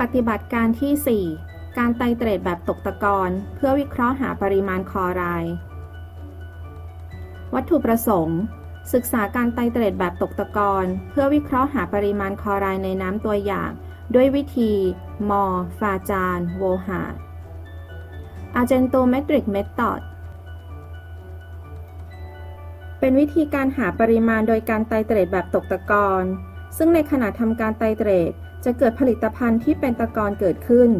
ปฏิบัติการที่ 4 การไตเตรดแบบตกตะกอนเพื่อวิเคราะห์หาปริมาณคอไรด์วัตถุประสงค์ ศึกษาการไตเตรดแบบตกตะกอนเพื่อวิเคราะห์หาปริมาณคอไรด์ในน้ำตัวอย่าง ด้วยวิธี มอ ฟาจาน โวหาร Argentometric Method เป็นวิธีการหาปริมาณโดยการไตเตรดแบบตกตะกอนซึ่งในขณะทำการไตเตรด จะเกิดผลิตภัณฑ์ที่เป็นตะกอนเกิดขึ้น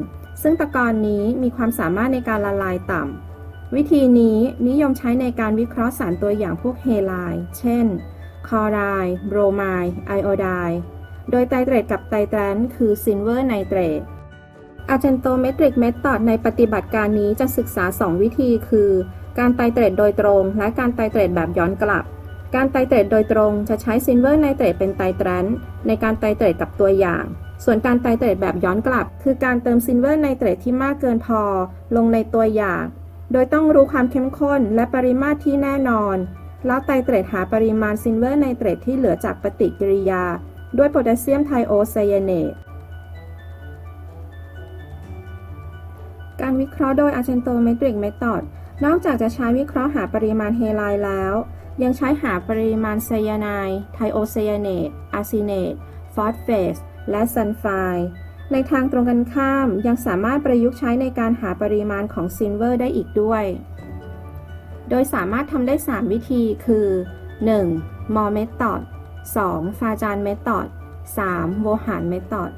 ซึ่งตะกอนนี้มีความสามารถในการละลายต่ำ วิธีนี้นิยมใช้ในการวิเคราะห์สารตัวอย่างพวกเฮไลด์เช่น คอไรด์โบรไมด์ไอโอไดด์โดยไตรเตรดกับไตรแตรนคือซิลเวอร์ไนเตรต Argentometric Method ในปฏิบัติการนี้จะศึกษา 2 วิธีคือ การไตรเตรดโดยตรง และการไตรเตรดแบบย้อนกลับ การไตรเตรดโดยตรงจะใช้ซิลเวอร์ไนเตรตเป็นไตรแตรนในการไตรเตรดกับตัวอย่าง ส่วนการไตรเตรดแบบย้อนกลับ คือการเติมซิลเวอร์ไนเตรตที่มากเกินพอ ลงในตัวอย่าง โดยต้องรู้ความเข้มข้นและปริมาตรที่แน่นอน แล้วไตรเตรดหาปริมาณซิลเวอร์ไนเตรตที่เหลือจากปฏิกิริยา ด้วยโพแทสเซียมไทโอไซยาเนตการวิเคราะห์โดย Argentometric Method นอกจากจะใช้วิเคราะห์หาปริมาณเฮไลด์แล้ว ยังใช้หาปริมาณไซยาไนด์ไทโอไซยาเนตอาร์ซิเนต ฟอสเฟต และซัลไฟด์ในทางตรงกันข้ามยังสามารถประยุกต์ใช้ในการหาปริมาณของซิลเวอร์ได้อีกด้วย โดยสามารถทำได้ 3 วิธีคือ 1. มอ Method 2. ฟาจาน Method 3. โวหาร Method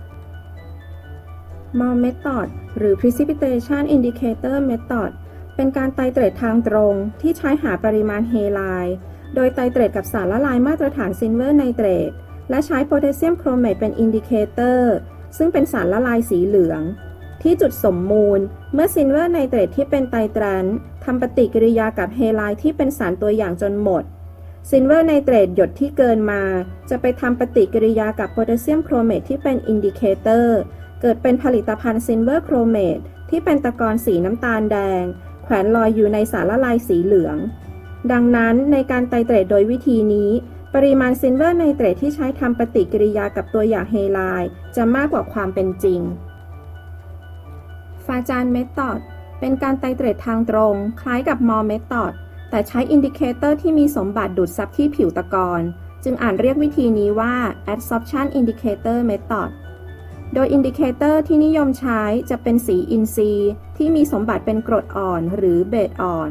มอ Method หรือ Precipitation Indicator Method เป็นการไตรเตรดทางตรงที่ใช้หาปริมาณเฮไลโดยไตรเตรดกับสารละลายมาตรฐานซิลเวอร์ไนเตรต และใช้โพแทสเซียมโครเมตเป็นอินดิเคเตอร์ซึ่งเป็นสารละลายสีเหลือง ที่จุดสมมูล เมื่อซิลเวอร์ไนเตรตที่เป็นไตรแตรนทำปฏิกิริยากับเฮไลด์ที่เป็นสารตัวอย่างจนหมดซิลเวอร์ไนเตรตหยดที่เกินมา จะไปทำปฏิกิริยากับโพแทสเซียมโครเมตที่เป็นอินดิเคเตอร์เกิดเป็นผลิตภัณฑ์ซิลเวอร์โครเมตที่เป็นตะกอนสีน้ำตาลแดง แขวนลอยอยู่ในสารละลายสีเหลือง ดังนั้นในการไตรเตรดโดยวิธีนี้ ปริมาณซิลเวอร์ไนเตรตที่ใช้ทำปฏิกิริยากับตัวอย่างเฮไลด์จะมากกว่าความเป็นจริง ฟาจานเมธอดเป็นการไตเตรดทางตรง คล้ายกับมอลเมธอดแต่ใช้อินดิเคเตอร์ที่มีสมบัติดูดซับที่ผิวตะกอนจึงอ่านเรียกวิธีนี้ว่า adsorption indicator method โดยอินดิเคเตอร์ที่นิยมใช้จะเป็นสีอินทรีย์ที่มีสมบัติเป็นกรดอ่อนหรือเบสอ่อน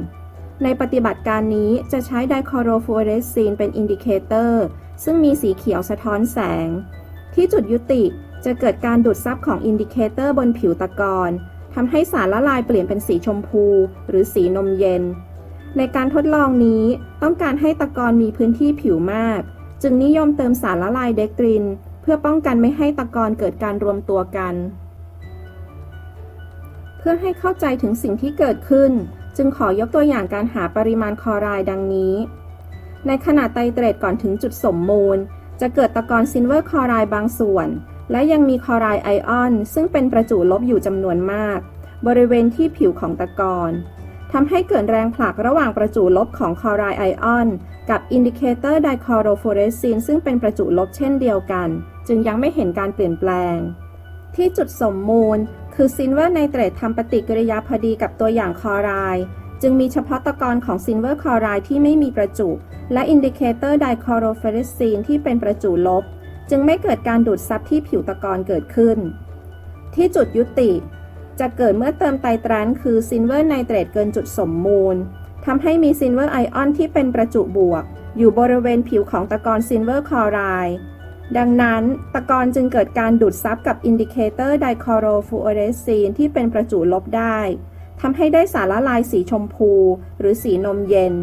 ในปฏิบัติการนี้จะใช้ไดคอโรฟลูอเรสซีนเป็นอินดิเคเตอร์ซึ่งมีสีเขียวสะท้อนแสง ที่จุดยุติจะเกิดการดูดซับของอินดิเคเตอร์บนผิวตะกอนทำให้สารละลายเปลี่ยนเป็นสีชมพู หรือสีนมเย็น ในการทดลองนี้ต้องการให้ตะกอนมีพื้นที่ผิวมาก จึงนิยมเติมสารละลายเดกตริน เพื่อป้องกันไม่ให้ตะกอนเกิดการรวมตัวกัน เพื่อให้เข้าใจถึงสิ่งที่เกิดขึ้น จึงขอยกตัวอย่างการหาปริมาณคอไรด์ดังนี้ ในขณะไตเตรดก่อนถึงจุดสมมูล จะเกิดตะกอนซิลเวอร์คอไรด์บางส่วน และยังมีคอรด์ไอออน ซึ่งเป็นประจุลบอยู่จำนวนมาก บริเวณที่ผิวของตะกอนทำให้เกิดแรงผลักระหว่างประจุลบของคอรด์ไอออน กับอินดิเคเตอร์ไดคอโรฟอเรสซีนซึ่งเป็นประจุลบเช่นเดียวกัน จึงยังไม่เห็นการเปลี่ยนแปลง ที่จุดสมมูล คือซิลเวอร์ไนเตรตทำปฏิกิริยาพอดีกับตัวอย่างคลอไรด์จึงมีเฉพาะตะกอนของซิลเวอร์คลอไรด์ที่ไม่มีประจุ และอินดิเคเตอร์ไดคอโรเฟรสซีนที่เป็นประจุลบ จึงไม่เกิดการดูดซับที่ผิวตะกอนเกิดขึ้น ที่จุดยุติ จะเกิดเมื่อเติมไตรแตรนคือซิลเวอร์ไนเตรตเกินจุดสมมูลทำให้มีซิลเวอร์ไอออนที่เป็นประจุบวก อยู่บริเวณผิวของตะกอนซิลเวอร์คลอไรด์ ดังนั้นตะกอนจึงเกิดการดูดซับกับอินดิเคเตอร์ไดคอโรฟูออเรสซีนที่เป็นประจุลบได้ทำให้ได้สารละลายสีชมพู หรือสีนมเย็น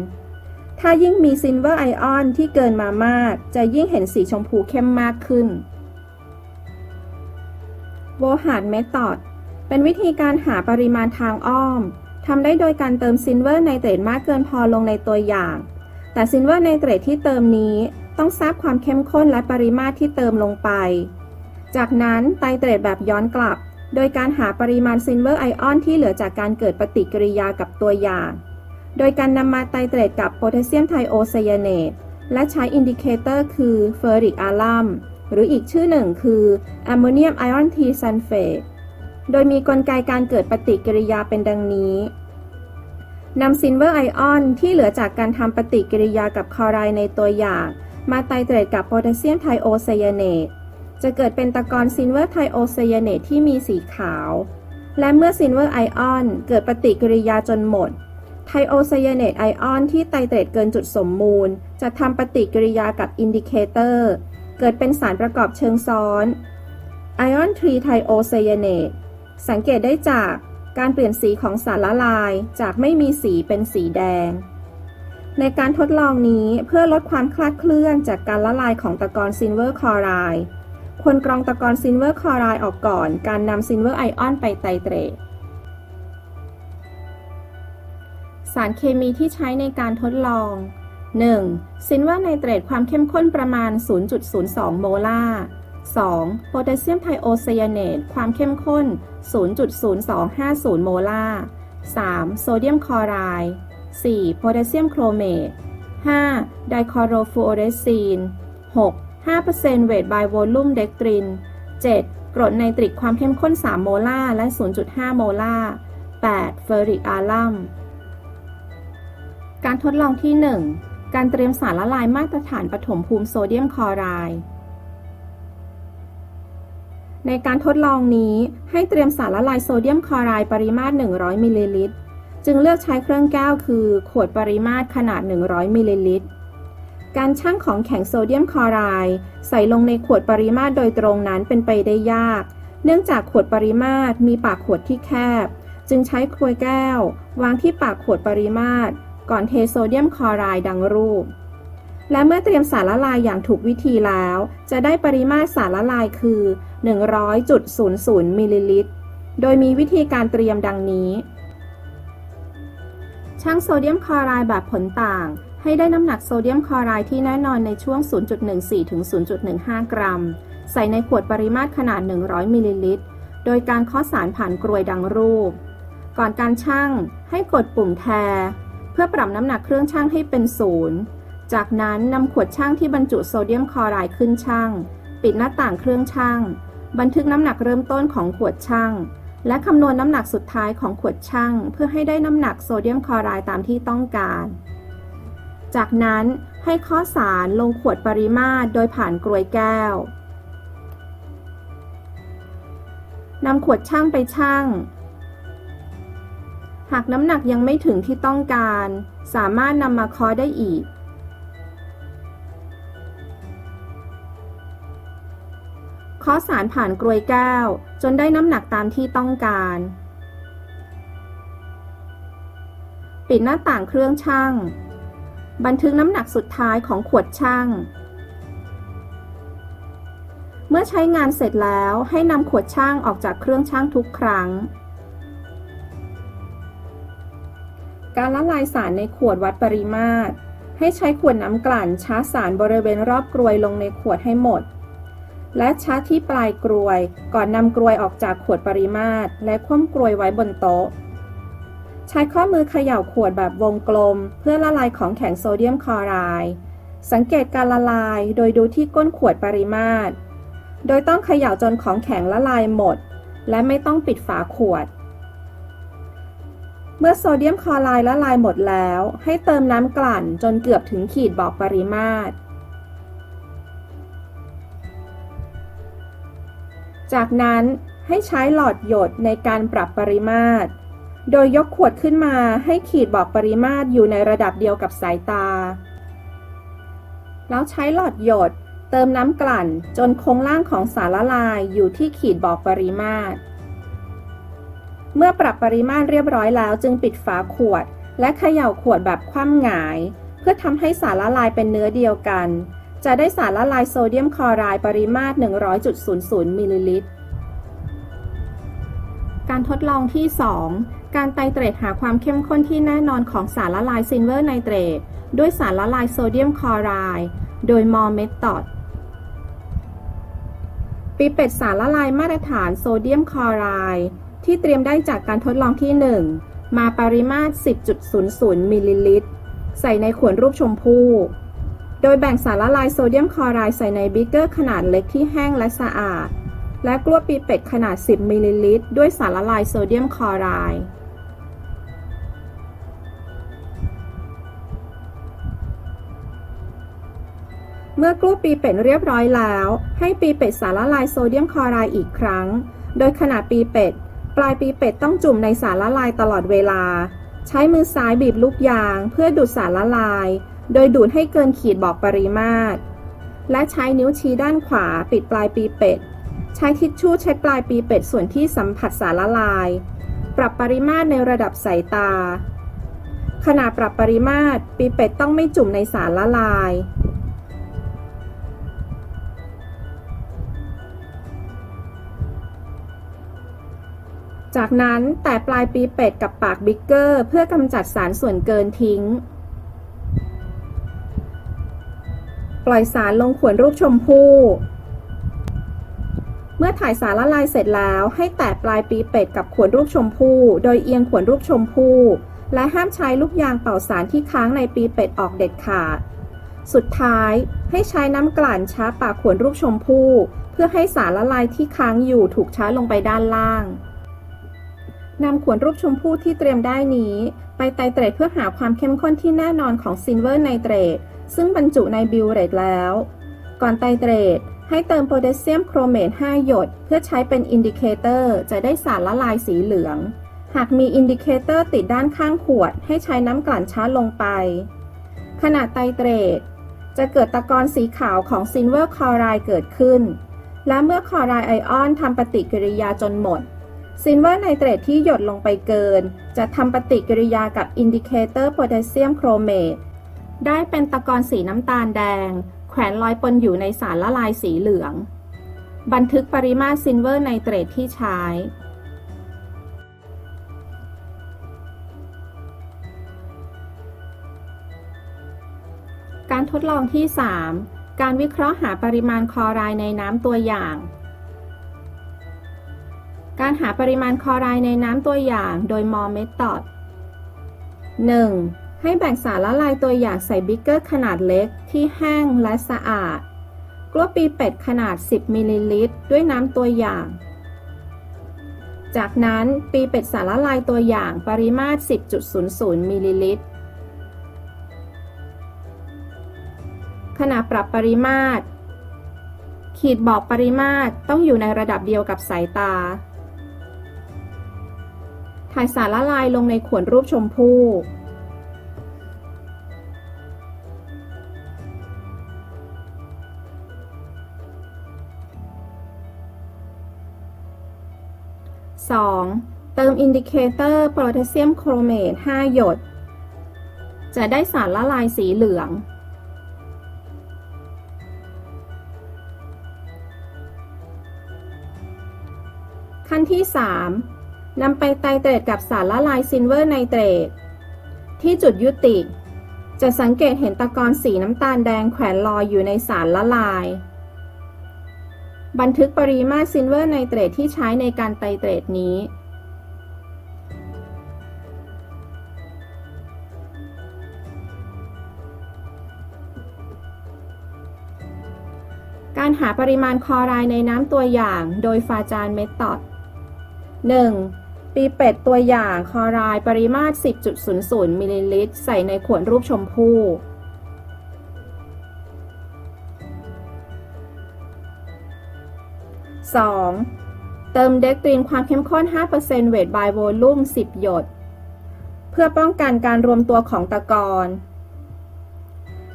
ถ้ายิ่งมีซิลเวอร์ไอออนที่เกินมามาก จะยิ่งเห็นสีชมพูเข้มมากขึ้นโวหารเมธอดเป็นวิธีการหาปริมาณทางอ้อมทำได้โดยการเติมซิลเวอร์ไนเตรตมากเกินพอลงในตัวอย่าง แต่ซิลเวอร์ไนเตรตที่เติมนี้ ต้องทราบความเข้มข้นและปริมาตรที่เติมลงไป จากนั้นไตรเตรตแบบย้อนกลับ โดยการหาปริมาณซิลเวอร์ไอออนที่เหลือจากการเกิดปฏิกิริยากับตัวอย่าง โดยการนำมาไตรเตรตกับโพแทสเซียมไทโอไซยาเนตและใช้อินดิเคเตอร์คือเฟอริกอาลัมหรืออีกชื่อหนึ่งคือแอมโมเนียมไอออนทีซัลเฟตโดยมีกลไกการเกิดปฏิกิริยาเป็นดังนี้นำซิลเวอร์ไอออนที่เหลือจากการทำปฏิกิริยากับคลอไรด์ในตัวอย่าง มาไตเตรตกับโพแทสเซียมไทโอไซยาเนตจะเกิดเป็นตะกอนซิลเวอร์ไทโอไซยาเนตที่มีสีขาว และเมื่อซิลเวอร์ไอออนเกิดปฏิกิริยาจนหมดไทโอไซยาเนตไอออนที่ไตเตรตเกินจุดสมมูล จะทำปฏิกิริยากับอินดิเคเตอร์ เกิดเป็นสารประกอบเชิงซ้อนไอออนทรีไทโอไซยาเนตสังเกตได้จากการเปลี่ยนสีของสารละลายจากไม่มีสีเป็นสีแดง ในการทดลองนี้เพื่อลดความคลาดเคลื่อนจากการละลายของตะกอนซิลเวอร์คลอไรด์ควรกรองตะกอนซิลเวอร์คลอไรด์ออกก่อน การนำซิลเวอร์ไอออนไปไตรเตรตสารเคมีที่ใช้ในการทดลอง 1. ซิลเวอร์ไนเตรตความเข้มข้นประมาณ 0.02 โมลาร์ 2. โพแทสเซียมไทโอไซยาเนตความเข้มข้น 0.0250 โมลาร์ 3. โซเดียมคลอไรด์ 4. โพแทสเซียมโครเมต 5. ไดคอโรฟูออเรซีน 6. 5%เวทบายโวลูมเดกตริน 7. กรดไนตริกความเข้มข้น 3 โมลาร์และ 0.5 โมลาร์ 8. เฟอริกอาลัม การทดลองที่ 1 การเตรียมสารละลายมาตรฐานปฐมภูมิโซเดียมคลอไรด์ในการทดลองนี้ให้เตรียมสารละลายโซเดียมคลอไรด์ปริมาตร 100 มิลลิลิตร จึงเลือกใช้เครื่องแก้วคือขวดปริมาตรขนาด 100 มิลลิลิตร การชั่งของแข็งโซเดียมคลอไรด์ใส่ลงในขวดปริมาตรโดยตรงนั้นเป็นไปได้ยาก เนื่องจากขวดปริมาตรมีปากขวดที่แคบ จึงใช้กลวยแก้ว วางที่ปากขวดปริมาตร ก่อนเทโซเดียมคลอไรด์ดังรูป และเมื่อเตรียมสารละลายอย่างถูกวิธีแล้ว จะได้ปริมาตรสารละลายคือ 100.00มิลลิลิตร โดยมีวิธีการเตรียมดังนี้ ช่างโซเดียมคลอไรด์แบบผลต่าง ให้ได้น้ำหนักโซเดียมคลอไรด์ที่แน่นอนในช่วง 0.14 ถึง 0.15 กรัม ใส่ในขวดปริมาตรขนาด 100 มิลลิลิตร โดยการเคาะสารผ่านกรวยดังรูป ก่อนการชั่งให้กดปุ่มแทเพื่อปรับน้ำหนักเครื่องชั่งให้เป็นศูนย์จากนั้นนำขวดชั่งที่บรรจุโซเดียมคลอไรด์ขึ้นชั่ง ปิดหน้าต่างเครื่องชั่ง บันทึกน้ำหนักเริ่มต้นของขวดชั่ง และคำนวณน้ำหนักสุดท้ายของขวดชั่งเพื่อให้ได้น้ำหนักโซเดียมคลอไรด์ตามที่ต้องการ จากนั้นให้ข้อสารลงขวดปริมาตรโดยผ่านกรวยแก้วนำขวดชั่งไปชั่งหากน้ำหนักยังไม่ถึงที่ต้องการ สามารถนำมาเคาะได้อีก เคาะสารผ่านกรวยแก้ว จนได้น้ำหนักตามที่ต้องการ ปิดหน้าต่างเครื่องชั่งบันทึกน้ำหนักสุดท้ายของขวดชั่งเมื่อใช้งานเสร็จแล้วให้นำขวดช่างออกจากเครื่องช่างทุกครั้ง การละลายสารในขวดวัดปริมาตร ให้ใช้ขวดน้ำกลั่นช้าสารบริเวณรอบกรวยลงในขวดให้หมด และชาร์จที่ปลายกรวย ก่อนนำกรวยออกจากขวดปริมาตร และคว่ำกรวยไว้บนโต๊ะ ใช้ข้อมือเขย่าขวดแบบวงกลม เพื่อละลายของแข็งโซเดียมคลอไรด์สังเกตการละลายโดยดูที่ก้นขวดปริมาตร โดยต้องเขย่าจนของแข็งละลายหมด และไม่ต้องปิดฝาขวด เมื่อโซเดียมคลอไรด์ละลายหมดแล้ว ให้เติมน้ำกลั่นจนเกือบถึงขีดบอกปริมาตร จากนั้นให้ใช้หลอดหยดในการปรับปริมาตร โดยยกขวดขึ้นมาให้ขีดบอกปริมาตรอยู่ในระดับเดียวกับสายตา แล้วใช้หลอดหยดเติมน้ำกลั่นจนโครงล่างของสารละลายอยู่ที่ขีดบอกปริมาตร เมื่อปรับปริมาตรเรียบร้อยแล้วจึงปิดฝาขวด และเขย่าขวดแบบคว่ำหงาย เพื่อทำให้สารละลายเป็นเนื้อเดียวกัน จะได้สารละลายโซเดียมคลอไรด์ปริมาตร 100.00 มิลลิลิตร การทดลองที่ 2 การไตเตรตหาความเข้มข้นที่แน่นอนของสารละลายซิลเวอร์ไนเตรตด้วยสารละลายโซเดียมคลอไรด์โดยมอร์เมธอดปีเป็ดสารละลายมาตรฐานโซเดียมคลอไรด์ที่เตรียมได้จากการทดลองที่ 1 มาปริมาตร 10.00 มิลลิลิตร ใส่ในขวดรูปชมพู่ โดยแบ่งสารละลายโซเดียมคลอไรด์ใส่ในบิ๊กเกอร์ขนาดเล็กที่แห้งและสะอาด และกล้วปีเป็ดขนาด 10มิลลิลิตรด้วยสารละลายโซเดียมคลอไรด์เมื่อกล้วปีเป็ดเรียบร้อยแล้ว ให้ปีเป็ดสารละลายโซเดียมคลอไรด์อีกครั้ง โดยขณะปีเป็ด ปลายปีเป็ดต้องจุ่มในสารละลายตลอดเวลา ใช้มือซ้ายบีบลูกยาง เพื่อดูดสารละลาย โดยดูดให้เกินขีดบอกปริมาตร และใช้นิ้วชี้ด้านขวาปิดปลายปีเป็ด ใช้ทิชชู่เช็ดปลายปีเป็ดส่วนที่สัมผัสสารละลาย ปรับปริมาตรในระดับสายตา ขณะปรับปริมาตรปีเป็ดต้องไม่จุ่มในสารละลาย จากนั้นแต่ปลายปีเป็ดกับปากบิ๊กเกอร์ เพื่อกำจัดสารส่วนเกินทิ้ง ล่อยสารลงขวดรูปชมพู่เมื่อถ่ายสารละลายเสร็จแล้วให้แตะปลายปีเป็ดกับขวดรูปชมพู่ โดยเอียงขวดรูปชมพู่ และห้ามใช้ลูกยางเป่าสารที่ค้างในปีเป็ดออกเด็ดขาด สุดท้ายให้ใช้น้ำกลั่นช้าปากขวดรูปชมพู่ เพื่อให้สารละลายที่ค้างอยู่ถูกช้าลงไปด้านล่างนำขวดรูปชมพู่ที่เตรียมได้นี้ ไปไตรเตรตเพื่อหาความเข้มข้นที่แน่นอนของซิลเวอร์ไนเตรตซึ่งบรรจุในบิวเรตแล้ว ก่อนไตรเตรตให้เติมโพแทสเซียมโครเมต 5 หยด เพื่อใช้เป็นอินดิเคเตอร์ จะได้สารละลายสีเหลือง หากมีอินดิเคเตอร์ติดด้านข้างขวด ให้ใช้น้ำกลั่นช้าลงไป ขณะไตรเตรตจะเกิดตะกอนสีขาวของซิลเวอร์คลอไรด์เกิดขึ้น และเมื่อคลอไรด์ไอออนทำปฏิกิริยาจนหมด ซิลเวอร์ไนเตรตที่หยดลงไปเกิน จะทำปฏิกิริยากับอินดิเคเตอร์โพแทสเซียมโครเมตได้เป็นตะกอนสีน้ำตาลแดง แขวนลอยปนอยู่ในสารละลายสีเหลือง บันทึกปริมาตรซิลเวอร์ไนเตรตที่ใช้การทดลองที่ 3 การวิเคราะห์หาปริมาณคลอไรด์ในน้ำตัวอย่าง การหาปริมาณคลอไรด์ในน้ำตัวอย่างโดยมอเมธอด 1. ให้แบ่งสารละลายตัวอย่างใส่บิ๊กเกอร์ขนาดเล็กที่แห้งและสะอาด กลั้วปีเป็ดขนาด 10มิลลิลิตรด้วยน้ำตัวอย่าง จากนั้นปีเป็ดสารละลายตัวอย่างปริมาตร 10.00มิลลิลิตรขณะปรับปริมาตร ขีดบอกปริมาตรต้องอยู่ในระดับเดียวกับสายตา ถ่ายสารละลายลงในขวดรูปชมพู่ 2. เติมอินดิเคเตอร์โพแทสเซียมโครเมต 5 หยด จะได้สารละลายสีเหลืองขั้นที่ 3 นำไปไตเตรตกับสารละลายซิลเวอร์ไนเตรตที่จุดยุติ จะสังเกตเห็นตะกอนสีน้ำตาลแดงแขวนลอยอยู่ในสารละลาย บันทึกปริมาตรซิลเวอร์ไนเตรตที่ใช้ในการไตเตรตนี้การหาปริมาณคอไรด์ในน้ำตัวอย่างโดยฟาจานเมธอด 1. ปีเป็ดตัวอย่างคอรด์ปริมาตร 10.00มิลลิลิตร ใส่ในขวดรูปชมพู่ 2. เติมเด็กตรีนความเข้มข้น 5%เวทบายโวลูม10 หยด เพื่อป้องกันการรวมตัวของตะกอน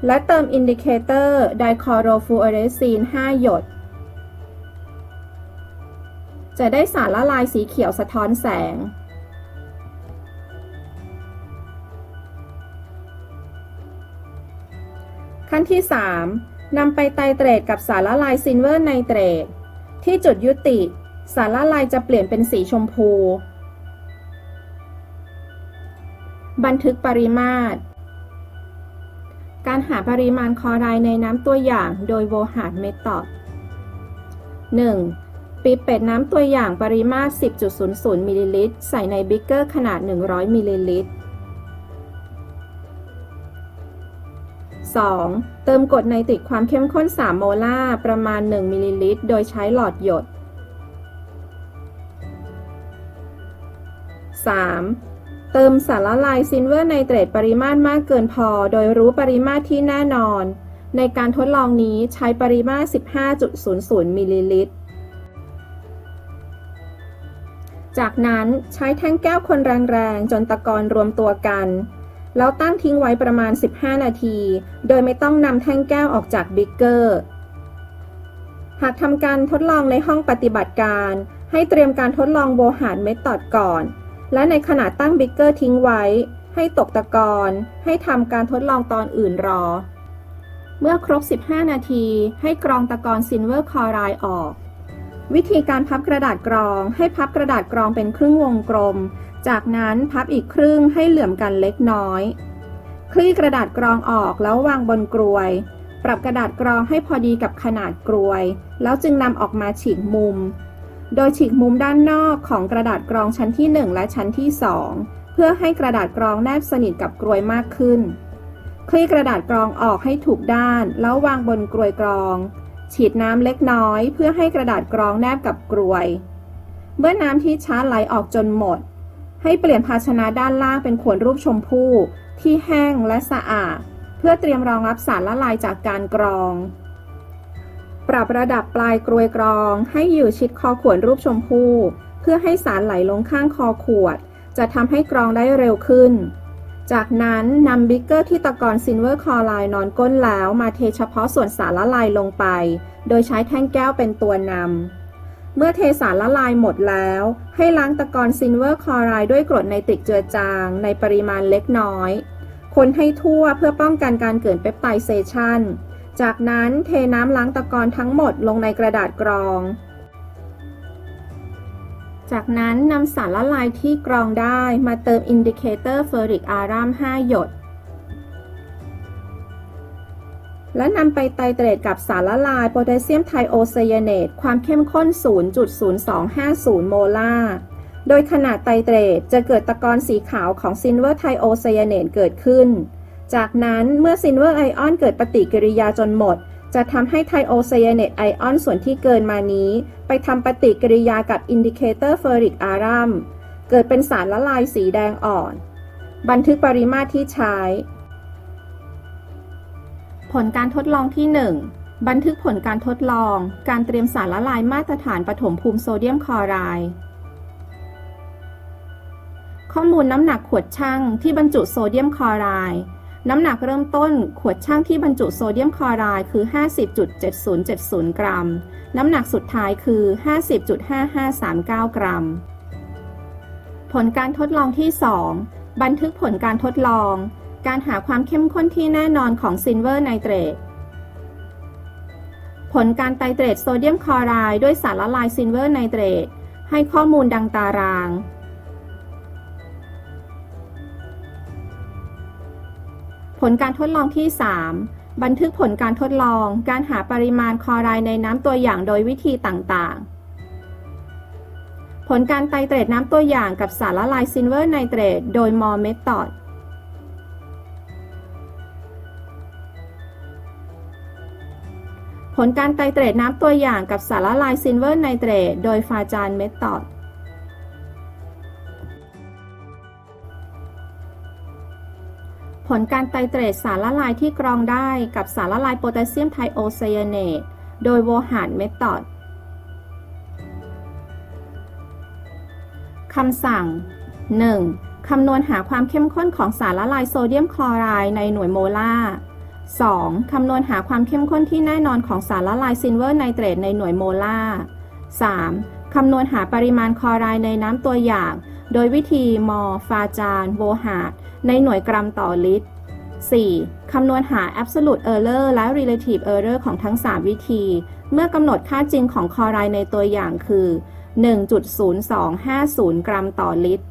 และเติมอินดิเคเตอร์ไดคอโรฟูออเรซีน 5 หยด จะได้สารละลายสีเขียวสะท้อนแสง ขั้นที่ 3 นำไปไตเตรตกับสารละลายซิลเวอร์ไนเตรตที่จุดยุติ สารละลายจะเปลี่ยนเป็นสีชมพู บันทึกปริมาตร การหาปริมาณคลอไรด์ในน้ำตัวอย่างโดยโวฮาร์ดเมธอด 1. ปีเป็ดน้ำตัวอย่างปริมาตร 10.00มิลลิลิตร ใส่ในบิกเกอร์ขนาด 100มิลลิลิตร 2. เติมกรดไนติกความเข้มข้น 3 โมลาร์ประมาณ 1มิลลิลิตร โดยใช้หลอดหยด 3. เติมสารละลายซิลเวอร์ไนเตรตปริมาตรมากเกินพอ โดยรู้ปริมาตรที่แน่นอน ในการทดลองนี้ใช้ปริมาตร 15.00มิลลิลิตร จากนั้นใช้แท่งแก้วคนแรงๆ จนตะกอนรวมตัวกัน แล้วตั้งทิ้งไว้ประมาณ 15 นาที โดยไม่ต้องนำแท่งแก้วออกจากบิ๊กเกอร์ หากทำการทดลองในห้องปฏิบัติการ ให้เตรียมการทดลองโวหารเมธอดก่อน และในขณะตั้งบิ๊กเกอร์ทิ้งไว้ ให้ตกตะกอนให้ทำการทดลองตอนอื่นรอ เมื่อครบ 15 นาที ให้กรองตะกอนซิลเวอร์คลอไรด์ออก วิธีการพับกระดาษกรอง ให้พับกระดาษกรองเป็นครึ่งวงกลม จากนั้นพับอีกครึ่งให้เหลื่อมกันเล็กน้อย คลี่กระดาษกรองออกแล้ววางบนกรวย ปรับกระดาษกรองให้พอดีกับขนาดกรวย แล้วจึงนำออกมาฉีกมุม โดยฉีกมุมด้านนอกของกระดาษกรองชั้นที่ 1 และชั้นที่ 2 เพื่อให้กระดาษกรองแนบสนิทกับกรวยมากขึ้น คลี่กระดาษกรองออกให้ถูกด้าน แล้ววางบนกรวยกรอง ฉีดน้ำเล็กน้อยเพื่อให้กระดาษกรองแนบกับกรวย เมื่อน้ำที่ช้าไหลออกจนหมด ให้เปลี่ยนภาชนะด้านล่างเป็นขวดรูปชมพู่ที่แห้งและสะอาด เพื่อเตรียมรองรับสารละลายจากการกรอง ปรับระดับปลายกรวยกรอง ให้อยู่ชิดคอขวดรูปชมพู่เพื่อให้สารไหลลงข้างคอขวด จะทำให้กรองได้เร็วขึ้น จากนั้นนำบิ๊กเกอร์ที่ตะกอนซิลเวอร์คอไรด์นอนก้นแล้วมาเทเฉพาะส่วนสารละลายลงไป โดยใช้แท่งแก้วเป็นตัวนำ เมื่อเทสารละลายหมดแล้ว ให้ล้างตะกอนซิลเวอร์คอไรด์ด้วยกรดไนตริกเจือจางในปริมาณเล็กน้อย คนให้ทั่วเพื่อป้องกันการเกิดเปปไทเซชันจากนั้นเทน้ำล้างตะกอนทั้งหมดลงในกระดาษกรอง จากนั้นนำสารละลายที่กรองได้มาเติมอินดิเคเตอร์เฟอริกอารัม5 หยด และนำไปไตรเตรตกับสารละลายโพแทสเซียมไทโอไซยาเนตความเข้มข้น 0.0250 โมลาร์ โดยขนาดไตรเตรตจะเกิดตะกอนสีขาวของซิลเวอร์ไทโอไซยาเนตเกิดขึ้น จากนั้นเมื่อซิลเวอร์ไอออนเกิดปฏิกิริยาจนหมด จะทำให้ไทโอไซยาเนตไอออนส่วนที่เกินมานี้ ไปทำปฏิกิริยากับอินดิเคเตอร์เฟอริกอารัมเกิดเป็นสารละลายสีแดงอ่อน บันทึกปริมาตรที่ใช้ ผลการทดลองที่ 1 บันทึกผลการทดลอง การเตรียมสารละลายมาตรฐานปฐมภูมิโซเดียมคลอไรด์ข้อมูลน้ำหนักขวดช่างที่บรรจุโซเดียมคลอไรด์ น้ำหนักเริ่มต้นขวดช่างที่บรรจุโซเดียมคลอไรด์คือ 50.7070 กรัม น้ำหนักสุดท้ายคือ 50.5539 กรัม ผลการทดลองที่ 2 บันทึกผลการทดลอง การหาความเข้มข้นที่แน่นอนของซิลเวอร์ไนเตรตผลการไตรเตรตโซเดียมคลอไรด์ด้วยสารละลายซิลเวอร์ไนเตรตให้ข้อมูลดังตาราง ลการทดลองที่ 3 บันทึกผลการทดลอง การหาปริมาณคลอไรด์ในน้ำตัวอย่างโดยวิธีต่างๆ ผลการไตเตรตน้ำตัวอย่างกับสารละลายซิลเวอร์ไนเตรตโดยมอร์เมธอดผลการไตเตรตน้ำตัวอย่างกับสารละลายซิลเวอร์ไนเตรตโดยฟาจานเมธอด ผลการไตรเตรตสารละลายที่กรองได้กับสารละลายโพแทสเซียมไทโอไซยาเนตโดยโวหารเมธอดคำสั่ง 1. คำนวณหาความเข้มข้นของสารละลายโซเดียมคลอไรด์ในหน่วยโมลาร์ 2. คำนวณหาความเข้มข้นที่แน่นอนของสารละลายซิลเวอร์ไนเตรตในหน่วยโมลาร์ 3. คำนวณหาปริมาณคลอไรด์ในน้ำตัวอย่าง โดยวิธีมอฟาจาน โวหาร ในหน่วยกรัมต่อลิตร 4. คำนวณหา absolute error และ relative error ของทั้ง 3 วิธี เมื่อกำหนดค่าจริงของคลอไรด์ในตัวอย่างคือ 1.0250 กรัมต่อลิตร